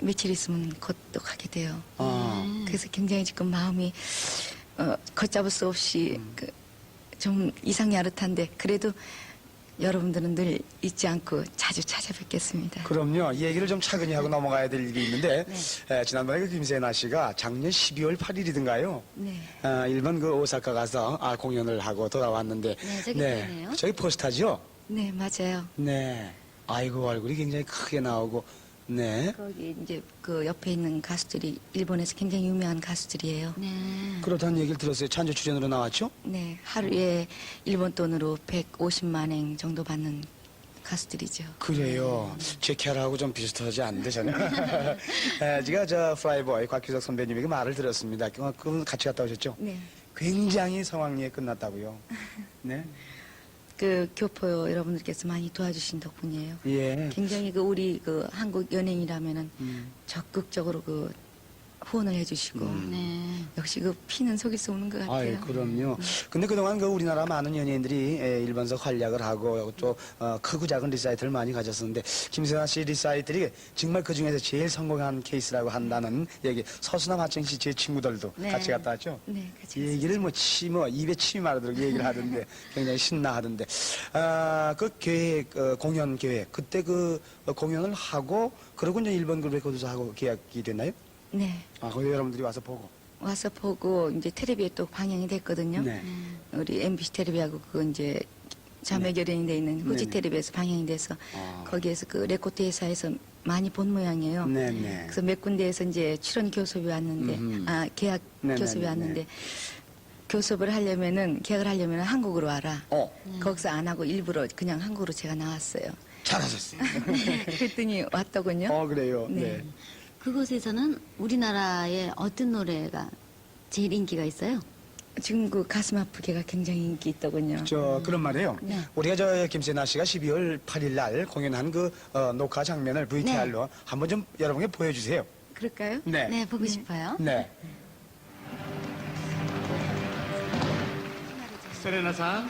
며칠 있으면 곧 또 가게 돼요. 아, 그래서 굉장히 지금 마음이 어, 걷잡을 수 없이 그, 좀 이상이 아릇한데 그래도 여러분들은 늘 잊지 않고 자주 찾아뵙겠습니다. 그럼요. 이 얘기를 좀 차근히 하고 넘어가야 될 일이 있는데 네. 에, 지난번에 그 김세나 씨가 작년 12월 8일이든가요. 네. 아, 일본 그 오사카 가서 아, 공연을 하고 돌아왔는데 네, 저기 보이네요. 저기 포스타죠? 네, 맞아요. 네. 아이고 얼굴이 굉장히 크게 나오고 네. 거기 이제 그 옆에 있는 가수들이 일본에서 굉장히 유명한 가수들이에요. 네. 그렇다는 얘기를 들었어요. 찬조 출연으로 나왔죠? 네, 하루에 일본 돈으로 150만 엔 정도 받는 가수들이죠. 그래요. 제 캐라하고 좀 비슷하지 않는데 전혀. 에, 제가 저 프라이보이 곽규석 선배님에게 말을 들었습니다. 그- 그분 같이 갔다 오셨죠? 네. 굉장히 성황리에 끝났다고요. 네. 그 교포 여러분들께서 많이 도와주신 덕분이에요. 예. 굉장히 그 우리 그 한국 연예인이라면은 음. 적극적으로 그 후원을 해주시고 음. 네. 역시 그 피는 수 없는 것 같아요. 아이, 그럼요. 근데 그동안 그 우리나라 많은 연예인들이 에, 일본에서 활약을 하고 또 어, 크고 작은 리사이트를 많이 가졌었는데 김세나 씨 리사이트들이 정말 그 중에서 제일 성공한 케이스라고 한다는 얘기. 서수남 하청 씨 제 친구들도 네. 같이 갔다 왔죠? 네, 같이. 얘기를 뭐 치, 뭐 입에 침이 마르도록 얘기를 하던데 굉장히 신나하던데 아, 그 계획 어, 공연 계획 그때 그 어, 공연을 하고 그러고 이제 일본 그 레코드사하고 계약이 됐나요? 네. 아, 거기 여러분들이 와서 보고. 와서 보고 이제 텔레비에 또 방영이 됐거든요. 네. 우리 MBC 텔레비하고 그 이제 자매 결연이 돼 있는 후지 네네. 텔레비에서 방영이 돼서 아. 거기에서 그 레코드 회사에서 많이 본 모양이에요. 네네. 그래서 몇 군데에서 이제 출연 교섭이 왔는데 음흠. 아 계약 네네네. 교섭이 왔는데 교섭을 하려면은 계약을 하려면 한국으로 와라. 어, 거기서 안 하고 일부러 그냥 한국으로 제가 나왔어요. 잘하셨어요. 그랬더니 왔더군요. 어, 그래요. 네. 네. 그곳에서는 우리나라의 어떤 노래가 제일 인기가 있어요? 지금 그 가슴 아프게가 굉장히 인기 있더군요. 저 그런 말이에요. 네. 우리가 저 김세나 씨가 12월 8일 날 공연한 그 어, 녹화 장면을 VTR로 한번 좀 여러분께 보여주세요. 그럴까요? 네. 네, 보고 싶어요. 네. セレナさん、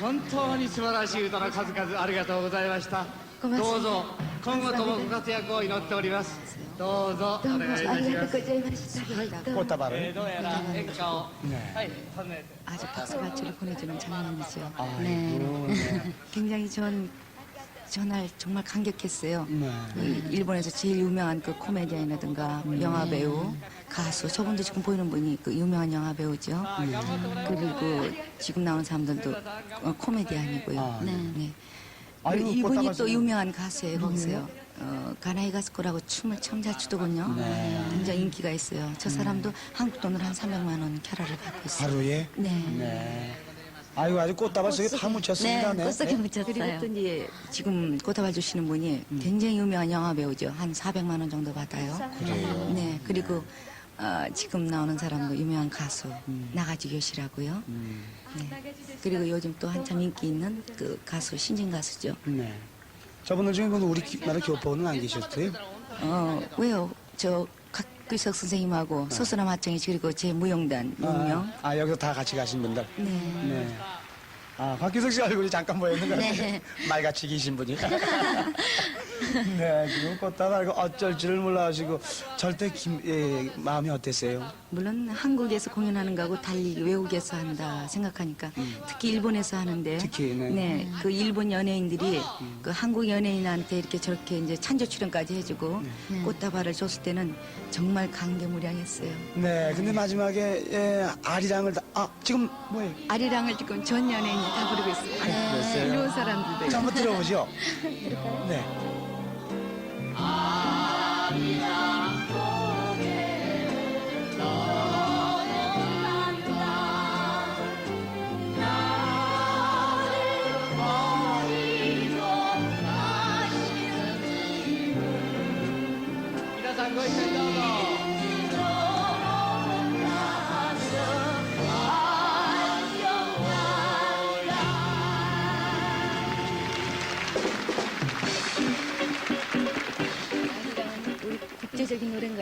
本当に素晴らしい歌の数々ありがとうございました。ごめんなさいどうぞ 今後ともご活躍を祈っております。どうぞお 너무 願いいたします。 아리가또 꽃다발을 えーどうやら演歌を、ねはい訪ねて。 아주 박수갈채를 보내주는 장면이죠. 네. 아이고, 네. 굉장히 전 전날 정말 감격했어요. 네. 그 일본에서 제일 유명한 그 코미디언이라든가 영화 배우, 가수 저분도 지금 보이는 분이 그 유명한 영화 배우죠. 그리고 지금 나오는 사람들도 어, 코미디언이고요. 아, 네. 네. 그리고 이분이 또 유명한 가수예요. 거기서요. 어, 가나이 가스코라고 춤을 참 잘 추더군요. 네. 굉장히 인기가 있어요. 저 사람도 한국 돈으로 한 300만 원 캐라를 받고 있어요. 하루에? 네. 네. 아이고, 아주 꽃다발 속에 다 묻혔습니다. 네, 꽃속에 그리고 묻혔어요. 또 이제 지금 꽃다발 주시는 분이 굉장히 유명한 영화 배우죠. 한 400만 원 정도 받아요. 그래요? 네. 그리고 어, 지금 나오는 사람도 유명한 가수 나가지 교시라고요. 음, 네. 그리고 요즘 또 한참 인기 있는 그 가수 신진 가수죠. 네. 저분들 중에 그 우리 기- 나라 교포는 안 계셨어요? 어 왜요? 저 각규석 선생님하고 서수남 하청이 그리고 제 무용단. 아, 아, 여기서 다 같이 가신 분들. 네. 네. 아, 박기석 씨 얼굴이 잠깐 보였는 것 같아요. 네. 말같이 계신 분이. 네, 지금 꽃다발 어쩔 줄을 몰라가지고 절대 김, 예, 마음이 어땠어요? 물론 한국에서 공연하는 거하고 달리 외국에서 한다 생각하니까 특히 일본에서 하는데 특히, 네. 그 일본 연예인들이 그 한국 연예인한테 이렇게 저렇게 이제 찬조 출연까지 해주고 꽃다발을 줬을 때는 정말 감개무량했어요. 네, 근데 마지막에 예, 아리랑을 다, 아, 지금 뭐예요? 아리랑을 지금 전 연예인이 다 부르고 있어요. 그랬어요? 일본 사람들도. 자, 한번 들어보죠. 네. 네. 皆さ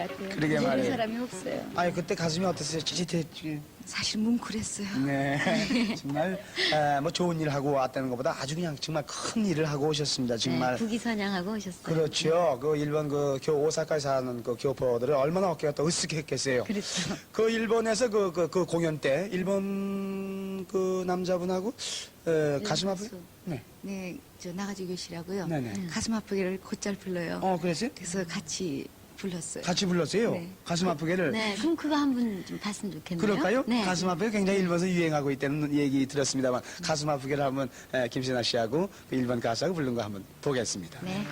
같아요. 그러게 말이에요. 사람이 없어요. 아니 그때 가슴이 어땠어요? 찌릿했지. 사실 뭉클했어요. 네, 정말 에, 뭐 좋은 일 하고 왔다는 것보다 아주 그냥 정말 큰 일을 하고 오셨습니다. 정말. 네, 국위선양하고 오셨어요. 그렇죠. 그 일본 그 교, 오사카에 사는 그 교포들을 얼마나 어깨가 또 으쓱했겠어요. 그렇죠. 그 일본에서 그, 그, 그 공연 때 일본 그 남자분하고 에, 가슴 아프. 네. 네, 저 나가지 교시라고요. 네네. 가슴 아프기를 곧잘 불러요. 어, 그랬어요? 그래서 같이 불렀어요. 같이 불렀어요. 네. 가슴 아프게를. 네, 그럼 그거 한분좀 봤으면 좋겠네요. 그럴까요? 네. 가슴 아프게 굉장히 일본에서 유행하고 있다는 얘기 들었습니다만 가슴 아프게를 한번 에, 김신아 씨하고 그 일본 가수하고 부른 거 한번 보겠습니다. 네.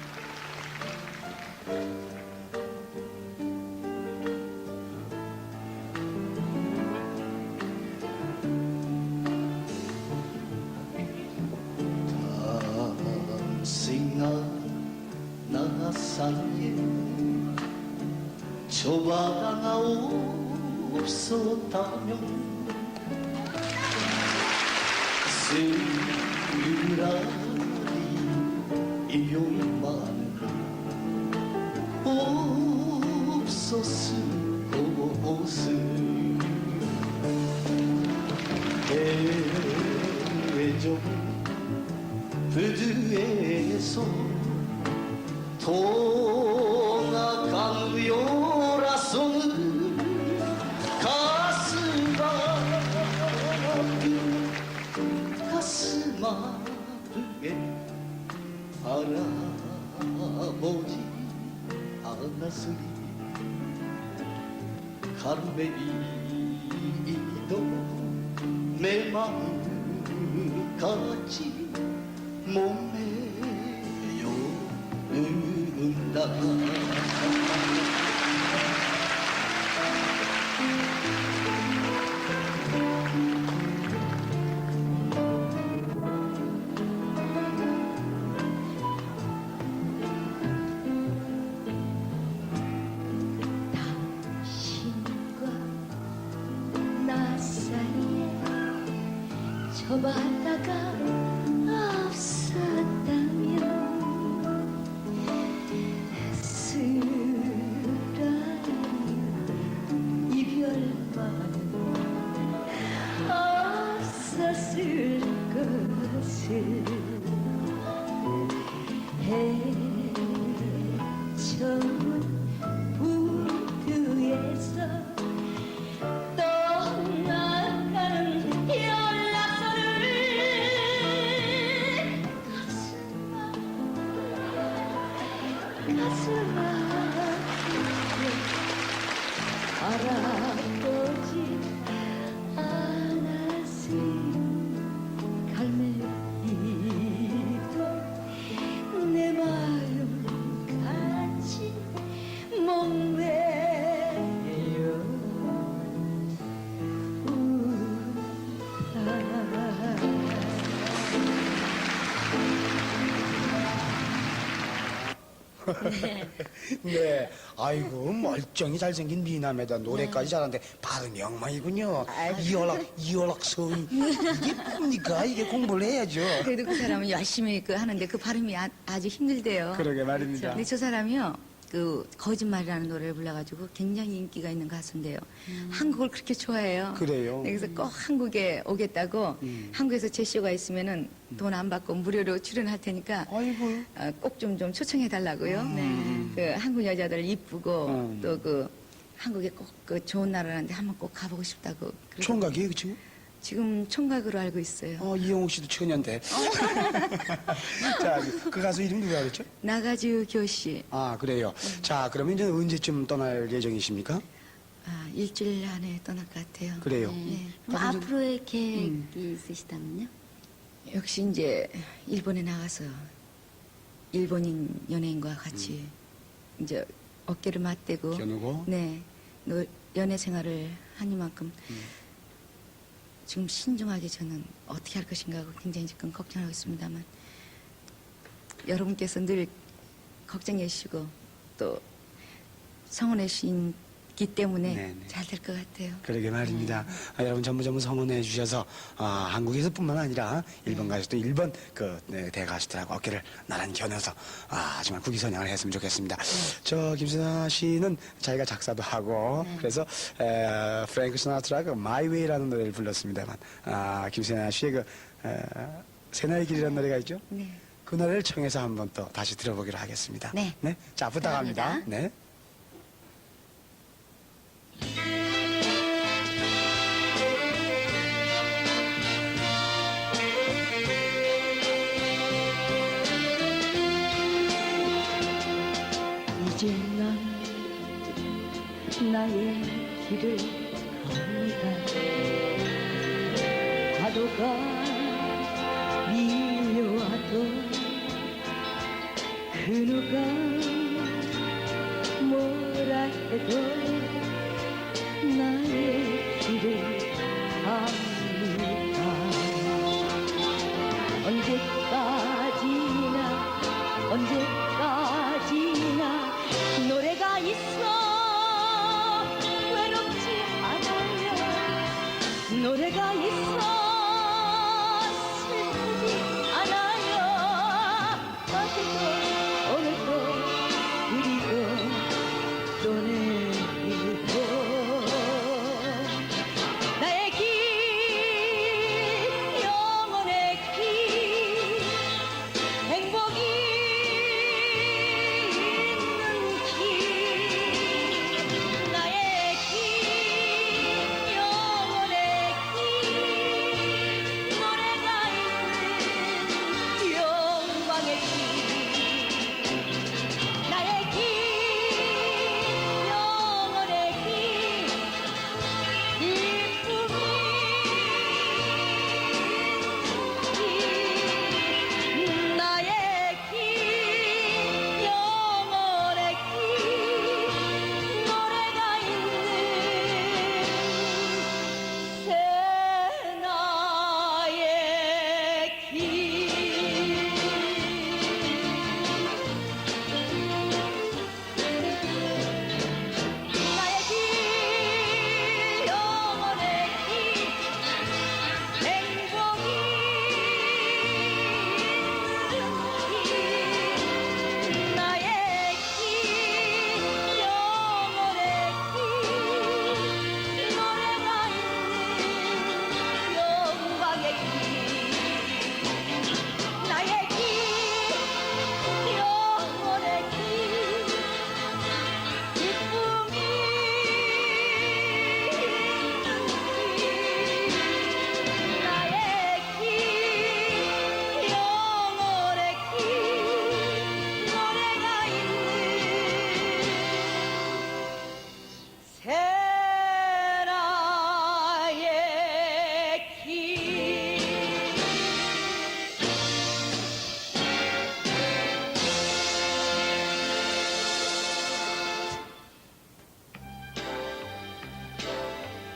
쓰라리 이별만 없었을 것을 대종 부두에서 동 은 네. 아이고, 멀쩡히 잘생긴 미남에다 노래까지 잘하는데 발음이 엉망이군요. 이어락, 이어락 소음. 이게 뭡니까? 이게 공부를 해야죠. 그래도 그 사람은 열심히 그 하는데 그 발음이 아, 주 힘들대요. 그러게 말입니다. 근데 저 사람이요. 그 거짓말이라는 노래를 불러가지고 굉장히 인기가 있는 가수인데요. 한국을 그렇게 좋아해요. 그래요? 그래서 꼭 한국에 오겠다고 음. 한국에서 제 쇼가 있으면은 돈 안 받고 무료로 출연할 테니까 아이고. 꼭 좀 좀 초청해 달라고요. 그 한국 여자들 이쁘고 음. 또그 한국에 꼭 그 좋은 나라라는데 한번 꼭 가보고 싶다고. 그러고 총각이에요, 그 친구? 지금 총각으로 알고 있어요. 어, 이영옥 씨도 처녀인데. 자, 그 가수 이름이 누가 그랬죠? 나가주 교씨. 아, 그래요. 자, 그러면 이제 언제쯤 떠날 예정이십니까? 아, 일주일 안에 떠날 것 같아요. 그래요. 네. 그럼 앞으로의 계획이 있으시다면요? 역시 이제 일본에 나가서 일본인 연예인과 같이 이제 어깨를 맞대고 겨누고? 네 노- 연애 생활을 하니만큼 지금 신중하게 저는 어떻게 할 것인가 하고 굉장히 지금 걱정하고 있습니다만 여러분께서 늘 걱정해 주시고 또 성원해 주신 있기 때문에 네, 네. 잘 될 것 같아요. 그러게 말입니다. 아, 여러분 전부 전부 성원해 주셔서 아, 한국에서뿐만 아니라 일본 가서도 일본 그 네, 대가수들하고 어깨를 나란히 겨눠서 아, 정말 국위선양을 했으면 좋겠습니다. 저 김수나 씨는 자기가 작사도 하고 그래서 에, 프랭크 시나트라가 마이 웨이라는 노래를 불렀습니다만 아, 김수나 씨의 그 에, 새나의 길이라는 노래가 있죠. 네. 그 노래를 청해서 한번 또 다시 들어보기로 하겠습니다. 네. 자 부탁합니다. 부탁합니다. 네. 나의 길을 갑니다. 파도가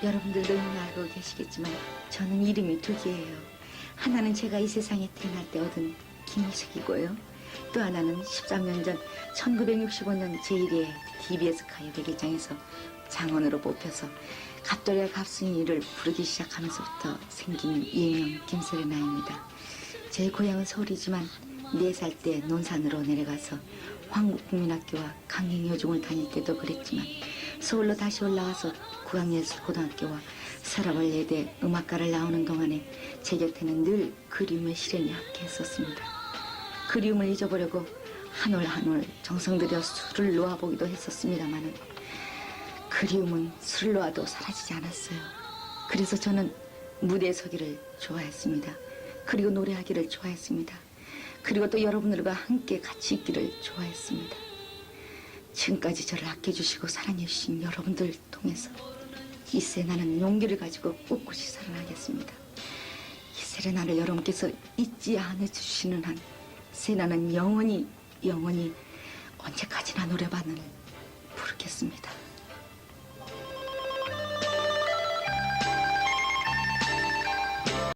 여러분들도 이미 알고 계시겠지만 저는 이름이 두 개예요. 하나는 제가 이 세상에 태어날 때 얻은 김희숙이고요. 또 하나는 13년 전 1965년 제1회 TBS 가요대결장에서 장원으로 뽑혀서 갑돌의 갑순이를 부르기 시작하면서부터 생긴 예명 김세레나입니다. 제 고향은 서울이지만 4살 때 논산으로 내려가서 황국국민학교와 강행여중을 다닐 때도 그랬지만 서울로 다시 올라와서 국악예술고등학교와 서라벌예대 음악과를 나오는 동안에 제 곁에는 늘 그리움의 시련이 함께했었습니다. 그리움을 잊어보려고 한 올 한 올 정성 들여 술을 놓아보기도 했었습니다마는 그리움은 술을 놓아도 사라지지 않았어요. 그래서 저는 무대에 서기를 좋아했습니다. 그리고 노래하기를 좋아했습니다. 그리고 또 여러분들과 함께 같이 있기를 좋아했습니다. 지금까지 저를 아껴주시고 사랑해주신 여러분들 통해서 이 세 나는 용기를 가지고 꿋꿋이 살아나겠습니다. 이 세레나를 여러분께서 잊지 않아 주시는 한 세나는 영원히 영원히 언제까지나 노래방을 부르겠습니다.